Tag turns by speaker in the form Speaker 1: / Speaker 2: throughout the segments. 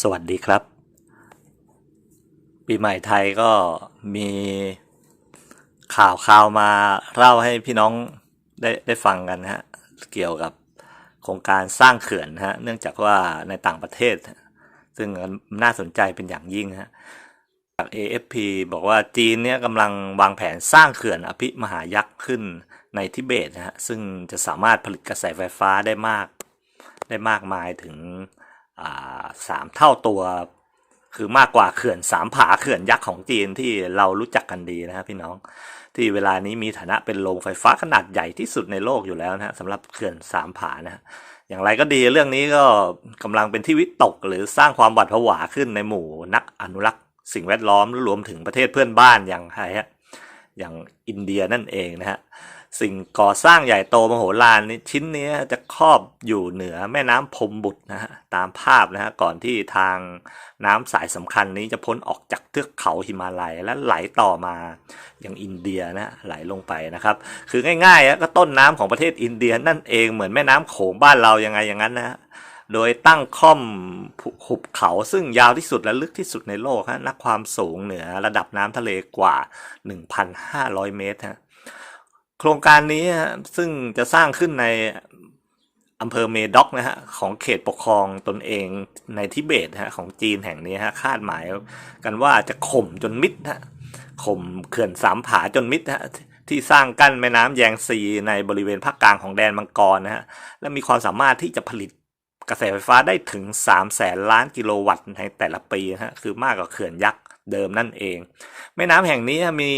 Speaker 1: สวัสดีครับ ปีใหม่ไทยก็มีข่าวข่าวมาเล่าให้พี่น้องได้ได้ฟังกันนะฮะเกี่ยวกับโครงการสร้างเขื่อนนะฮะเนื่องจากว่าในต่างประเทศ ซึ่งน่าสนใจเป็นอย่างยิ่งฮะจาก AFP บอกว่าจีนเนี่ยกำลังวางแผนสร้างเขื่อนอภิมหายักษ์ขึ้นในทิเบตนะฮะซึ่งจะสามารถผลิตกระแสไฟฟ้าได้มาก ได้มากมายถึง สามเท่าตัว คือมากกว่าเขื่อนสามผาเขื่อนยักษ์ของจีนที่เรารู้จักกันดีนะครับพี่น้องที่เวลานี้มีฐานะเป็นโรงไฟฟ้าขนาดใหญ่ที่สุดในโลกอยู่แล้วนะฮะสำหรับเขื่อนสามผานะอย่างไรก็ดีเรื่องนี้ก็กำลังเป็นที่วิตกหรือสร้างความหวาดผวาขึ้นในหมู่นักอนุรักษ์ สิ่งแวดล้อมรวมถึงประเทศเพื่อนบ้านอย่างไรฮะอย่างอินเดียนั่นเองนะฮะ สิ่งก่อสร้างใหญ่โตมโหฬารนี้ชิ้นนี้จะครอบอยู่เหนือแม่น้ำพมบุตรนะฮะตามภาพนะฮะก่อนที่ทางน้ำสายสำคัญนี้จะพ้นออกจากเทือกเขาหิมาลัยและไหลต่อมาอย่างอินเดียนะไหลลงไปนะครับ คือง่ายๆก็ต้นน้ำของประเทศอินเดียนั่นเองเหมือนแม่น้ำโขงบ้านเรายังไงอย่างนั้นนะฮะโดยตั้งค่อมหุบเขาซึ่งยาวที่สุดและลึกที่สุดในโลกฮะนักความสูงเหนือระดับน้ำทะเลกว่า 1,500 เมตรฮะ โครงการนี้ฮะซึ่งจะสร้างขึ้นในอำเภอเมด็อกนะฮะของเขตปกครองตนเองในทิเบตฮะของจีนแห่งนี้ฮะคาดหมายกันว่าจะข่มจนมิดฮะข่มเขื่อนสามผาจนมิดฮะที่สร้างกั้นแม่น้ำแยงซีในบริเวณภาคกลางของแดนมังกรนะฮะและมีความสามารถที่จะผลิตกระแสไฟฟ้าได้ถึง3แสนล้านกิโลวัตต์ในแต่ละปีนะฮะคือมากกว่าเขื่อนยักษ์ เดิมนั่นเอง แม่น้ำแห่งนี้มี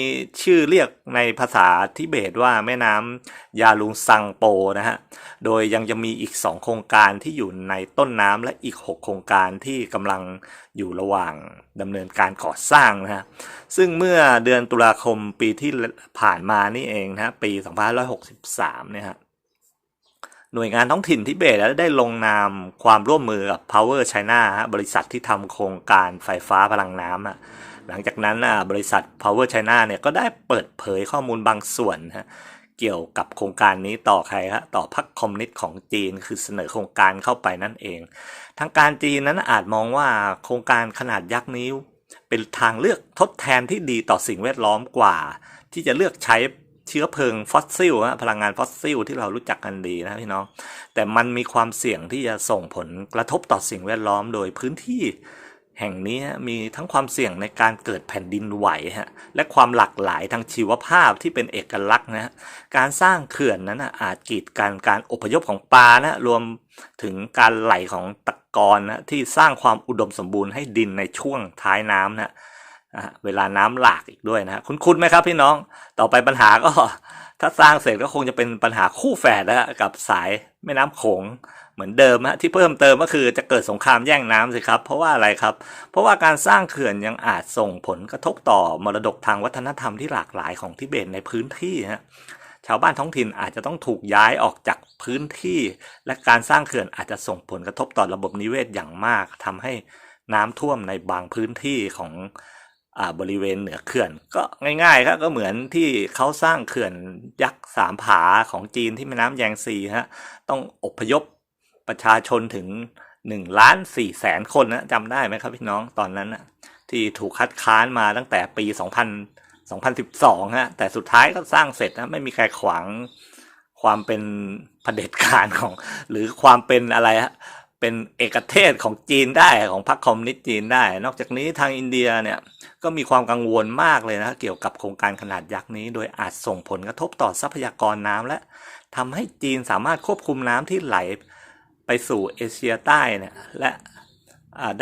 Speaker 1: ชื่อเรียกในภาษาทิเบตว่าแม่น้ำยาลุงซังโปนะฮะ โดยยังจะมีอีก 2 โครงการที่อยู่ในต้นน้ำและอีก 6 โครงการที่กำลังอยู่ระหว่างดำเนินการก่อสร้างนะฮะ ซึ่งเมื่อเดือนตุลาคมปีที่ผ่านมานี่เองนะฮะปี 2563 เนี่ยฮะ หน่วยงานท้องถิ่นทิเบตได้ลงนามความร่วมมือกับ Power China ฮะบริษัทที่ทำโครงการไฟฟ้าพลังน้ำอะหลังจากนั้นบริษัท Power China เนี่ยก็ได้เปิดเผยข้อมูลบางส่วนฮะเกี่ยวกับโครงการนี้ต่อใครฮะต่อพรรคคอมมิวนิสต์ของจีน คือเสนอโครงการเข้าไปนั่นเอง ทางการจีนนั้นอาจมองว่าโครงการขนาดยักษ์นี้ เป็นทางเลือกทดแทนที่ดีต่อสิ่งแวดล้อมกว่า ที่จะเลือกใช้ เชื้อเพลิงฟอสซิลฮะพลังงานฟอสซิลที่เรารู้จักกันดีนะพี่น้อง แต่มันมีความเสี่ยงที่จะส่งผลกระทบต่อสิ่งแวดล้อมโดยพื้นที่แห่งนี้มีทั้งความเสี่ยงในการเกิดแผ่นดินไหวฮะและความหลากหลายทางชีวภาพที่เป็นเอกลักษณ์นะการสร้างเขื่อนนั้นนะอาจกีดกันการอพยพของปลานะรวมถึงการไหลของตะกอนนะที่สร้างความอุดมสมบูรณ์ให้ดินในช่วงท้ายน้ำนะะเวลาน้ำหลากอีกด้วยนะคุณคุณไหมครับพี่น้องต่อไปปัญหาก็ถ้าสร้างเสร็จก็คงจะเป็นปัญหาคู่แฝดนะกับสายแม่น้ำโขงเหมือนเดิมฮะที่เพิ่มเติมก็คือจะเกิดสงครามแย่งน้ำสิครับ เพราะว่าอะไรครับ เพราะว่าการสร้างเขื่อนยังอาจส่งผลกระทบต่อมรดกทางวัฒนธรรมที่หลากหลายของทิเบตในพื้นที่ฮะชาวบ้านท้องถิ่นอาจจะต้องถูกย้ายออกจากพื้นที่ และการสร้างเขื่อนอาจจะส่งผลกระทบต่อระบบนิเวศอย่างมากทำให้น้ำท่วมในบางพื้นที่ของ บริเวณเหนือเขื่อน ก็ง่ายๆครับก็เหมือนที่เขาสร้างเขื่อนยักษ์สามผาของจีนที่แม่น้ำแยงซีฮะต้องอพยพประชาชนถึง1ล้าน4แสนคนนะจำได้ไหมครับพี่น้องตอนนั้นนะที่ถูกคัดค้านมาตั้งแต่ปี 2000 2012 ฮะ แต่สุดท้ายก็สร้างเสร็จนะไม่มีใครขวางความเป็นเผด็จการของ หรือความเป็นอะไรฮะ เป็นเอกเทศของจีนได้ของพรรคคอมมิวนิสต์จีนได้ นอกจากนี้ทางอินเดียเนี่ยก็มีความกังวลมากเลยนะเกี่ยวกับโครงการขนาดยักษ์นี้ โดยอาจส่งผลกระทบต่อทรัพยากรน้ำและทำให้จีนสามารถควบคุมน้ำที่ไหลไปสู่เอเชียใต้เนี่ยและ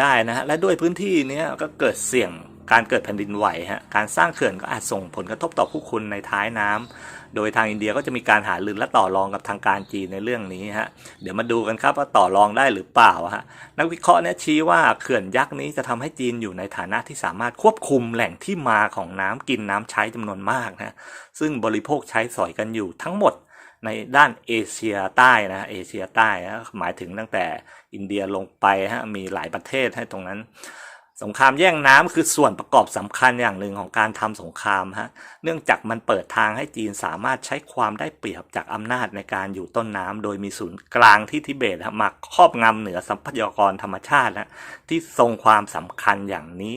Speaker 1: ได้นะฮะและด้วยพื้นที่นี้ก็เกิดเสี่ยงการเกิดแผ่นดินไหวฮะการสร้างเขื่อนก็อาจส่งผลกระทบต่อผู้คนในท้ายน้ำ โดยทางอินเดียก็จะมีการหารือและต่อรองกับทางการจีนในเรื่องนี้ฮะ เดี๋ยวมาดูกันครับว่าต่อรองได้หรือเปล่าฮะ นักวิเคราะห์เนี่ยชี้ว่าเขื่อนยักษ์นี้จะทำให้จีนอยู่ในฐานะที่สามารถควบคุมแหล่งที่มาของน้ำกินน้ำใช้จำนวนมากนะ ซึ่งบริโภคใช้สอยกันอยู่ทั้งหมดในด้านเอเชียใต้นะเอเชียใต้นะหมายถึงตั้งแต่อินเดียลงไปฮะมีหลายประเทศให้ตรงนั้น งครามแย่งน้ำคือส่วนประกอบสำคัญอย่างหนึ่งของการทำสงครามฮะ เนื่องจากมันเปิดทางให้จีนสามารถใช้ความได้เปรียบจากอำนาจในการอยู่ต้นน้ำโดยมีศูนย์กลางที่ทิเบตมาครอบงำเหนือทรัพยากรธรรมชาตินะที่ทรงความสำคัญอย่างนี้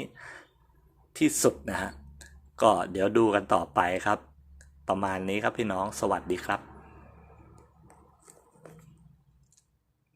Speaker 1: ที่สุดนะฮะ ก็เดี๋ยวดูกันต่อไปครับ ประมาณนี้ครับพี่น้องสวัสดีครับ